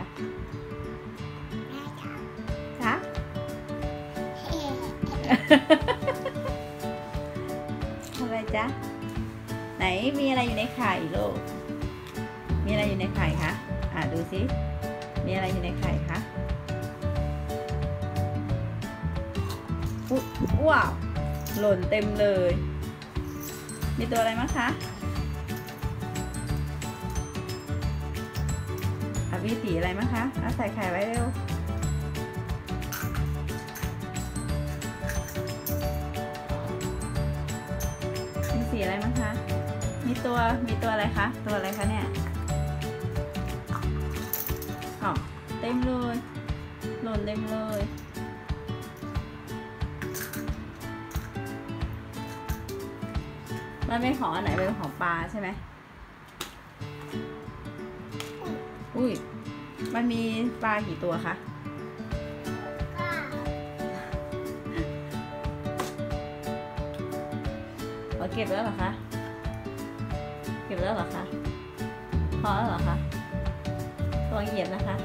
คะคะอะไรจ๊ะ ไหนมีอะไรอยู่ในไข่ลูก มีอะไรอยู่ในไข่คะ อ่าดูสิ มีอะไรอยู่ในไข่คะว้าว หล่นเต็มเลย มีตัวอะไรมั้งคะ มีสีอะไรมั้งคะอะใส่ไข่ไว้เร็วมีสีอะไรมั้งคะมีตัวมีตัวอะไรคะตัวอะไรคะเนี่ยอ๋อเต็มเลยหล่นเต็มเลยมันเป็นของอันไหนเป็นของปลาใช่ไหม อุ้ย มันมีปลากี่ตัวคะเราเก็บแล้วเหรอคะ เก็บแล้วเหรอคะ พอแล้วเหรอคะตังเหยียบนะคะ